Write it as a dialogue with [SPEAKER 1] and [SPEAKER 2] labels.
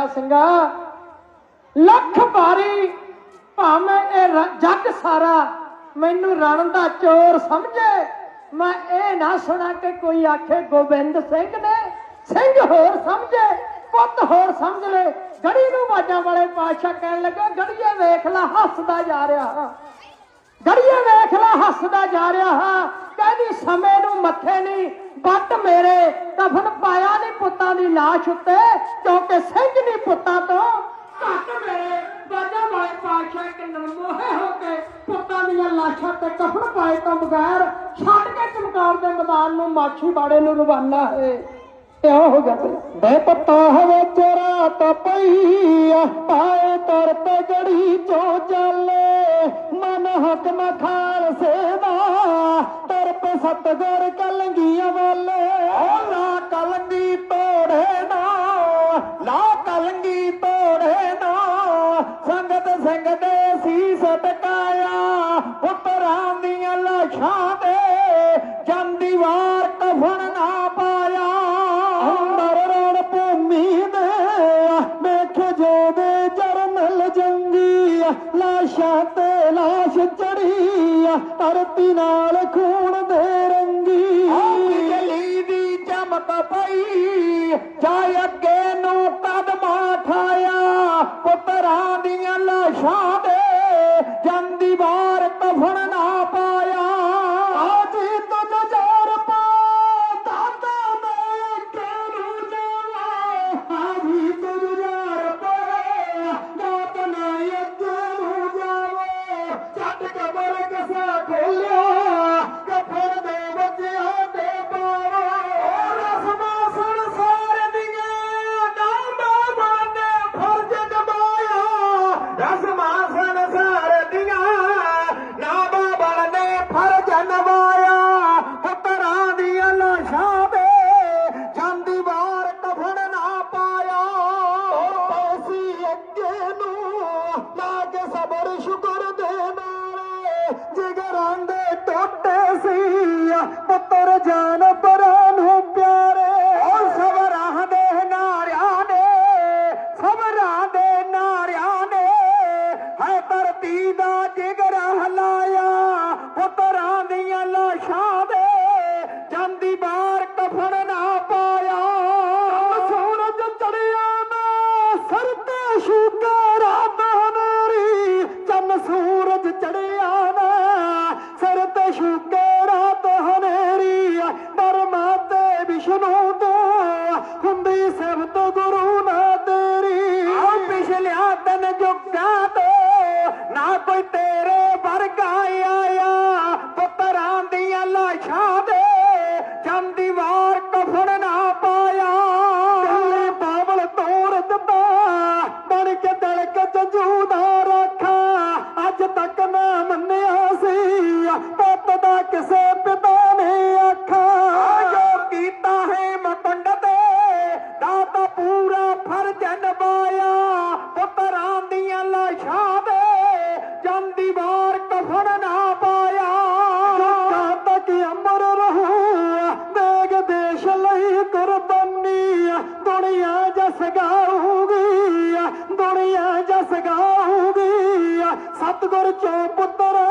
[SPEAKER 1] ਮੇਰਾ ਸਿੰਘਾ। ਲੱਖ ਵਾਰੀ ਭਾਵੇਂ ਇਹ ਜੱਗ ਸਾਰਾ ਮੈਨੂੰ ਰਣ ਦਾ ਚੋਰ ਸਮਝੇ। ਮੈਂ ਇਹ ਨਾ ਸੁਣਾ ਕਿ ਕੋਈ ਆਖੇ ਗੋਬਿੰਦ ਸਿੰਘ ਨੇ ਸਿੰਘ ਹੋਰ ਸਮਝੇ, ਪੁੱਤ ਹੋਰ ਸਮਝ ਲੈ। ਗੜੀ ਨੂੰ ਬਾਜਾਂ ਵਾਲੇ ਪਾਤਸ਼ਾਹ ਕਹਿਣ ਲੱਗਾ, ਗੜੀਏ ਵੇਖ ਲੈ, ਹੱਸਦਾ ਜਾ ਰਿਹਾ। ਹਾਂ ਗੜੀਏ ਵੇਖ ਲੈ, ਹੱਸਦਾ ਜਾ ਰਿਹਾ। ਹਾਂ ਕਹਿੰਦੀ, ਸਮੇਂ ਨੂੰ ਮੱਥੇ ਨਹੀਂ ਬੱਟ ਮੇਰੇ ਕਫਨ ਪਾਇਆ ਪੁੱਤਾਂ ਦੀ ਲਾਸ਼ ਉੱਤੇ ਕਿਉਂਕਿ ਸਿੰਘ ਨਹੀਂ ਪੁੱਤਾਂ ਤੋਂ ਘੱਟ ਮੇਰੇ ਬਾਜਾਂ ਵਾਲੇ ਪਾਤਸ਼ਾਹ ਇੱਕ ਨਰਮੋਹੇ ਹੋ ਕੇ ਪੁੱਤਾਂ ਦੀਆਂ ਲਾਸ਼ਾਂ ਤੇ ਕਫਨ ਪਾਏ ਤੋਂ ਬਗੈਰ ਛੱਡ ਕੇ ਚਮਕਾਰ ਦੇ ਮੈਦਾਨ ਨੂੰ ਮਾਛੀ ਬਾੜੇ ਨੂੰ ਰਵਾਨਾ ਹੈ। ਕਿਉਂ ਹੋ ਗਿਆ
[SPEAKER 2] ਬੇ ਪਤਾ ਹੋਵੇ ਚੋਰਾ
[SPEAKER 3] ਤਾਂ ਪਈ ਆ ਪਾਏ ਤਰ ਤੇ ਗੜੀ ਚੋਂ ਚੱਲੇ। ਮਨ ਹਕਮ ਖਾਲਸੇ ਦਾ ਤਰ ਤੇ ਸਤਗੁਰ ਕਲੰਗੀਆਂ ਵਾਲੇ। ਓ ਲਾ ਕਲੰਗੀ ਸਿੰਘ ਦੇ ਸੀਸ ਟਕਾਇਆ ਪੁੱਤਰਾਂ ਦੀਆਂ ਲਾਸ਼ਾਂ ਦੇ ਜਾਂਦੀ ਵਾਰ ਕਫਨ ਨਾ ਪਾਇਆ। ਅੰਦਰ ਰਣ ਭੂਮੀ ਦੇ ਵੇਖ ਜੋ ਦੇ ਜਰਨਲ ਜੰਗੀ ਲਾਸ਼ਾਂ ਤੇ ਲਾਸ਼ ਚੜੀ
[SPEAKER 2] ਧਰਤੀ ਨਾਲ ਖੂਨ ਦੇ ਰੰਗੀ। ਬਿਜਲੀ
[SPEAKER 3] ਦੀ ਚਮਕ ਪਈ
[SPEAKER 2] ਸਬਰ ਸ਼ੁਕਰ
[SPEAKER 3] ਦੇ ਨਾਲ ਜਿਗਰਾਂ ਦੇ ਟੋਟੇ ਸੀ ਪੁੱਤਰ ਜਾਨ ਪਰ সুখের তহনেরি বর্মাতে বিষ্ণু তো, খুন্দি
[SPEAKER 2] সেব তো গুরু না তেরি
[SPEAKER 3] পিছলে আতন যোগা তো না কই তেরে বরগাই আয়া পুত্রান দিয়া লাশা ਸਗਾਉਂਗੀ ਸਤਗੁਰ ਚੋਂ ਪੁੱਤਰ